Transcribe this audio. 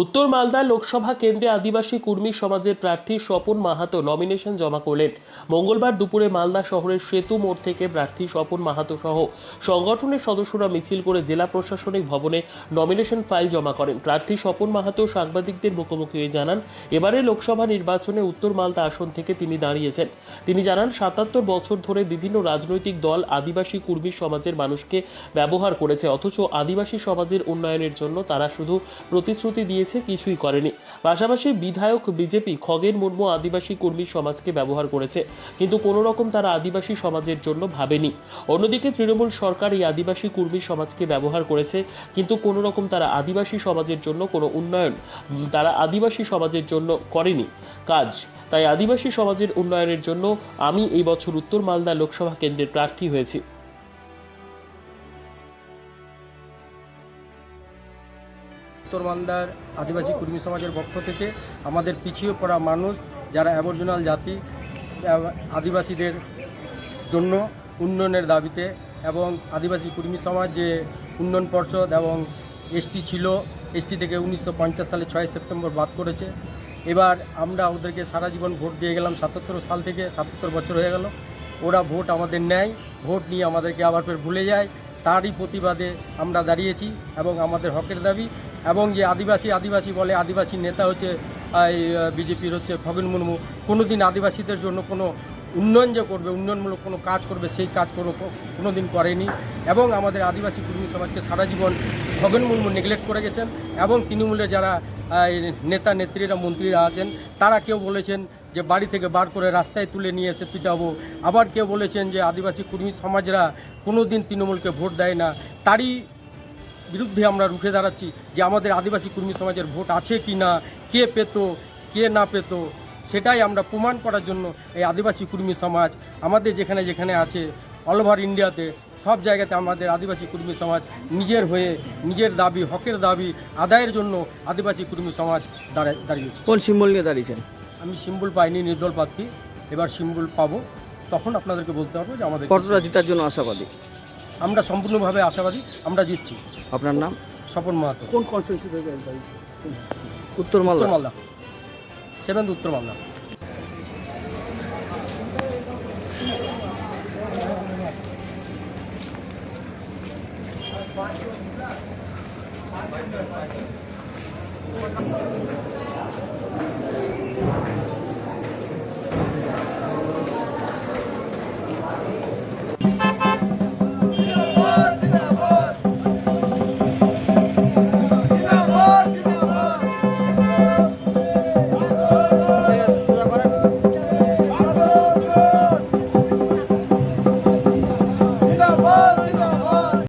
উত্তর মালদা লোকসভা কেন্দ্রে আদিবাসী কুর্মী সমাজের প্রার্থী স্বপন মাহাতো নমিনেশন জমা করলেন। মঙ্গলবার দুপুরে মালদা শহরের সেতু মোড় থেকে প্রার্থী স্বপন মাহাতো সহ সংগঠনের সদস্যরা মিছিল করে জেলা প্রশাসনিক ভবনে নমিনেশন ফাইল জমা করেন। প্রার্থী স্বপন মাহাতো সাংবাদিকদের মুখোমুখি হয়ে জানান, এবারে লোকসভা নির্বাচনে উত্তর মালদা আসন থেকে তিনি দাঁড়িয়েছেন। তিনি জানান, সাতাত্তর বছর ধরে বিভিন্ন রাজনৈতিক দল আদিবাসী কুর্মী সমাজের মানুষকে ব্যবহার করেছে, অথচ আদিবাসী সমাজের উন্নয়নের জন্য তারা শুধু প্রতিশ্রুতি দিয়েছে, কিছুই করেনি। পাশাপাশি বিধায়ক বিজেপি খগেন মুর্মু আদিবাসী কর্মী সমাজকে ব্যবহার করেছে, কিন্তু কোনো রকম তারা আদিবাসী সমাজের জন্য ভাবেনি। অন্যদিকে তৃণমূল সরকার এই আদিবাসী কর্মী সমাজকে ব্যবহার করেছে, কিন্তু কোনো রকম তারা আদিবাসী সমাজের জন্য কোনো উন্নয়ন, তারা আদিবাসী সমাজের জন্য করেনি কাজ। তাই আদিবাসী সমাজের উন্নয়নের জন্য আমি এই বছর উত্তর মালদা লোকসভা কেন্দ্রের প্রার্থী হয়েছি। উত্তর মালদার আদিবাসী কর্মী সমাজের পক্ষ থেকে আমাদের পিছিয়ে পড়া মানুষ যারা অ্যাবর্জনাল জাতি, আদিবাসীদের জন্য উন্নয়নের দাবিতে এবং আদিবাসী কর্মী সমাজ যে উন্নয়ন পর্ষদ এবং এসটি ছিল, এসটি থেকে উনিশশো পঞ্চাশ সালে ছয় সেপ্টেম্বর বাদ করেছে এবার আমরা ওদেরকে সারা জীবন ভোট দিয়ে গেলাম, সাতাত্তর সাল থেকে সাতাত্তর বছর হয়ে গেল। ওরা ভোট আমাদের নেয়, ভোট নিয়ে আমাদেরকে আবার ফের ভুলে যায়। তারই প্রতিবাদে আমরা দাঁড়িয়েছি এবং আমাদের হকের দাবি এবং যে আদিবাসী আদিবাসী বলে, আদিবাসী নেতা হচ্ছে বিজেপির হচ্ছে খগেন মুর্মু। কোনোদিন আদিবাসীদের জন্য কোনো উন্নয়ন যে করবে, উন্নয়নমূলক কোনো কাজ করবে, সেই কাজ কোনো কোনো দিন করেনি। এবং আমাদের আদিবাসী কর্মী সমাজকে সারা জীবন খগেন মুর্মু নেগলেক্ট করে গেছেন এবং তৃণমূলের যারা নেতা, নেত্রীরা, মন্ত্রীরা আছেন, তারা কেউ বলেছেন যে বাড়ি থেকে বার করে রাস্তায় তুলে নিয়ে এসে পিটাবো। আবার কেউ বলেছেন যে আদিবাসী কর্মী সমাজরা কোনো দিন তৃণমূলকে ভোট দেয় না। তারই বিরুদ্ধে আমরা রুখে দাঁড়াচ্ছি যে আমাদের আদিবাসী কর্মী সমাজের ভোট আছে কি না কে পেতো কে না পেতো সেটাই আমরা প্রমাণ করার জন্য এই আদিবাসী কর্মী সমাজ আমাদের যেখানে যেখানে আছে অল ওভার ইন্ডিয়াতে সব জায়গাতে আমাদের আদিবাসী কর্মী সমাজ নিজের হয়ে নিজের দাবি হকের দাবি আদায়ের জন্য আদিবাসী কর্মী সমাজ দাঁড়ায় দাঁড়িয়েছে কোন সিম্বল নিয়ে দাঁড়িয়েছেন? আমি সিম্বল পাইনি নির্দল প্রার্থী। এবার সিম্বল পাবো তখন আপনাদেরকে বলতে পারব যে আমাদের কতটা জেতার জন্য আশাবাদী। আমরা সম্পূর্ণভাবে আশাবাদী আমরা জিতছি। আপনার নাম? স্বপন মাহাতো। কোন কনস্টিটিউন্সি থেকে উত্তর মালদা। মালদা। সেভেন্থ উত্তর মালদা। Thank